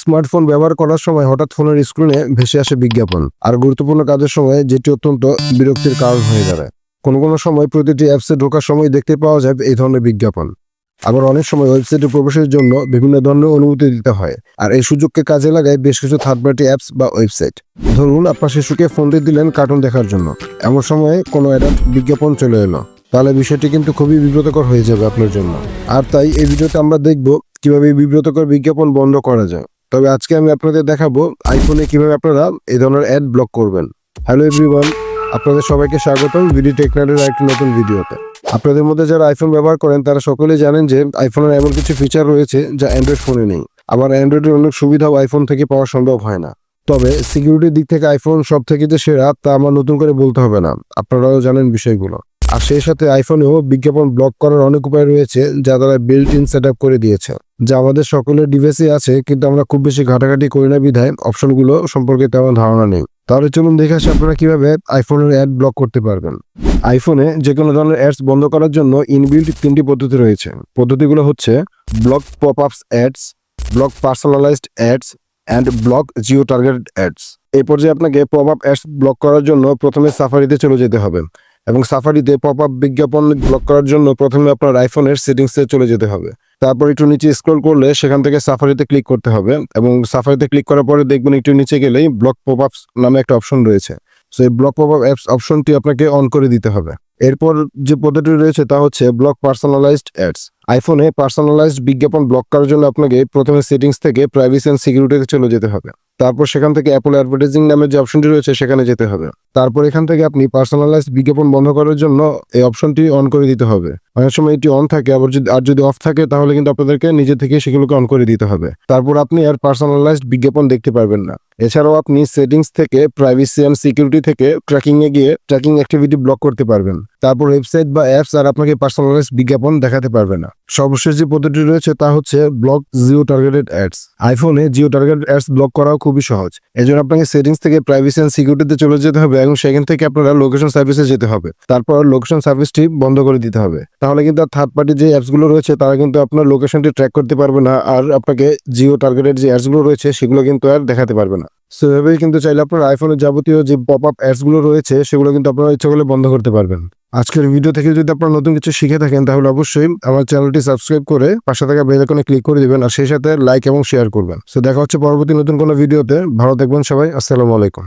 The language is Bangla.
স্মার্টফোন ব্যবহার করার সময় হঠাৎ ফোনের স্ক্রিনে ভেসে আসে বিজ্ঞাপন। আর গুরুত্বপূর্ণ কাজের সময় যেটি অত্যন্ত বিরক্তির কারণ হয়ে দাঁড়ায়। কোনো কোনো সময় প্রতিটি অ্যাপসে ঢোকার সময় দেখতে পাওয়া যায় এই ধরনের বিজ্ঞাপন। আবার অনেক সময় ওয়েবসাইটে প্রবেশের জন্য বিভিন্ন ধরনের অনুমতি দিতে হয়। আর এই সুযোগকে কাজে লাগায় বেশ কিছু থার্ড পার্টি অ্যাপস বা ওয়েবসাইট ধরুন, আপনার শিশুকে ফোনটি দিলেন কার্টুন দেখার জন্য। এমন সময়ে কোনো অ্যাডাল্ট বিজ্ঞাপন চলে এলো। তাহলে বিষয়টি কিন্তু খুবই বিব্রতকর হয়ে যাবে আপনার জন্য। আর তাই এই ভিডিওতে আমরা দেখব কীভাবে বিব্রতকর বিজ্ঞাপন বন্ধ করা যায়। তবে আজকে আমি আপনাদের দেখাবো আইফোনে কীভাবে আপনারা এই ধরনের অ্যাড ব্লক করবেন। হ্যালো এভরিওয়ান আপনাদের সবাইকে স্বাগতম ভিডিও টেকনারের একটি নতুন ভিডিওতে। আপনাদের মধ্যে যারা আইফোন ব্যবহার করেন, তারা সকলেই জানেন যে আইফোনের এমন কিছু ফিচার রয়েছে যা অ্যান্ড্রয়েড ফোনে নেই। আবার অ্যান্ড্রয়েডের অনেক সুবিধাও আইফোন থেকে পাওয়া সম্ভব হয় না। তবে সিকিউরিটির দিক থেকে আইফোন সব থেকে যে সেরা, তা আমার নতুন করে বলতে হবে না। আপনারাও জানেন বিষয়গুলো। আর সেই সাথে আইফোনেও বিজ্ঞাপন ব্লক করার অনেক উপায় রয়েছে যা তারা বিল্ট ইন সেট করে দিয়েছে। যা আমাদের সকলের ডিভাইসে আছে, কিন্তু আমরা খুব বেশি ঘাটাঘাটি করি না বিধায় অপশনগুলো সম্পর্কে তেমন ধারণা নেই। তাহলে চলুন দেখে আসি আপনারা কীভাবে আইফোনের অ্যাড ব্লক করতে পারবেন। আইফোনে যে কোনো ধরনের অ্যাডস বন্ধ করার জন্য ইনবিল্ট তিনটি পদ্ধতি রয়েছে। পদ্ধতিগুলো হচ্ছে block pop ups ads block personalised ads and block geo targeted ads এই পর্যায়ে আপনাকে পপ আপ অ্যাডস ব্লক করার জন্য প্রথমে সাফারিতে চলে যেতে হবে। এবং সাফারিতে পপ আপ বিজ্ঞাপন ব্লক করার জন্য প্রথমে আপনার আইফোনের সেটিংসে চলে যেতে হবে। তারপর একটু নিচে স্ক্রল করলে সেখান থেকে সাফারিতে ক্লিক করতে হবে এবং সাফারিতে ক্লিক করার পরে দেখবেন একটু নিচে গেলেই ব্লক পপ আপস নামে একটা অপশন রয়েছে। সো এই ব্লক পপ আপ অ্যাপস অপশনটি আপনাকে অন করে দিতে হবে। এরপর যে পদ্ধতি রয়েছে তা হচ্ছে ব্লক পার্সোনালাইজড অ্যাডস আইফোনে পার্সোনালাইজড বিজ্ঞাপন ব্লক করার জন্য আপনাকে প্রথমে সেটিংস থেকে প্রাইভেসি অ্যান্ড সিকিউরিটিতে চলে যেতে হবে। তারপর সেখান থেকে অ্যাপল অ্যাডভার্টাইজিং নামের যে অপশনটি রয়েছে, সেখানে যেতে হবে। তারপর এখান থেকে আপনি পার্সোনালাইজড বিজ্ঞাপন বন্ধ করার জন্য এই অপশনটি অন করে দিতে হবে। অনেক সময় এটি অন থাকে, আবার যদি আর যদি অফ থাকে, তাহলে কিন্তু আপনাদেরকে নিজে থেকে সেগুলোকে অন করে দিতে হবে। তারপর আপনি আর পার্সোনালাইজড বিজ্ঞাপন দেখতে পারবেন না। এছাড়াও আপনি সেটিংস থেকে প্রাইভেসি অ্যান্ড সিকিউরিটি থেকে ট্র্যাকিং এ গিয়ে ট্র্যাকিং অ্যাক্টিভিটি ব্লক করতে পারবেন। তারপর ওয়েবসাইট বা অ্যাপস আর আপনাকে পার্সোনালাইজ বিজ্ঞাপন দেখাতে পারবে না। সর্বশেষ যে পদ্ধতি রয়েছে তা হচ্ছে ব্লক জিও টার্গেটেড অ্যাডস আইফোনে জিও টার্গেটেড অ্যাডস ব্লক করাও খুবই সহজ। এজন্য আপনাকে সেটিংস থেকে প্রাইভেসি অ্যান্ড সিকিউরিটিতে চলে যেতে হবে এবং সেখান থেকে আপনারা লোকেশন সার্ভিসে যেতে হবে। তারপর লোকেশন সার্ভিসটি বন্ধ করে দিতে হবে। তাহলে কিন্তু আর থার্ড পার্টি যে অ্যাপসগুলো রয়েছে, তারা কিন্তু আপনার লোকেশনটি ট্র্যাক করতে পারবে না আর আপনাকে জিও টার্গেটেড যে অ্যাডসগুলো রয়েছে, সেগুলো কিন্তু আর দেখাতে পারবে না। সো এভাবেই কিন্তু চাইলে আপনার আইফোনের যাবতীয় যে পপ আপ অ্যাপসগুলো রয়েছে, সেগুলো কিন্তু আপনারা ইচ্ছা করলে বন্ধ করতে পারবেন। আজকের ভিডিও থেকে যদি আপনারা নতুন কিছু শিখে থাকেন, তাহলে অবশ্যই আমার চ্যানেলটি সাবস্ক্রাইব করে পাশে থাকা বেল আইকনে ক্লিক করে দেবেন, আর সেই সাথে লাইক এবং শেয়ার করবেন। সো দেখা হচ্ছে পরবর্তী নতুন কোনো ভিডিওতে ভালো থাকবেন সবাই। আসসালামু আলাইকুম।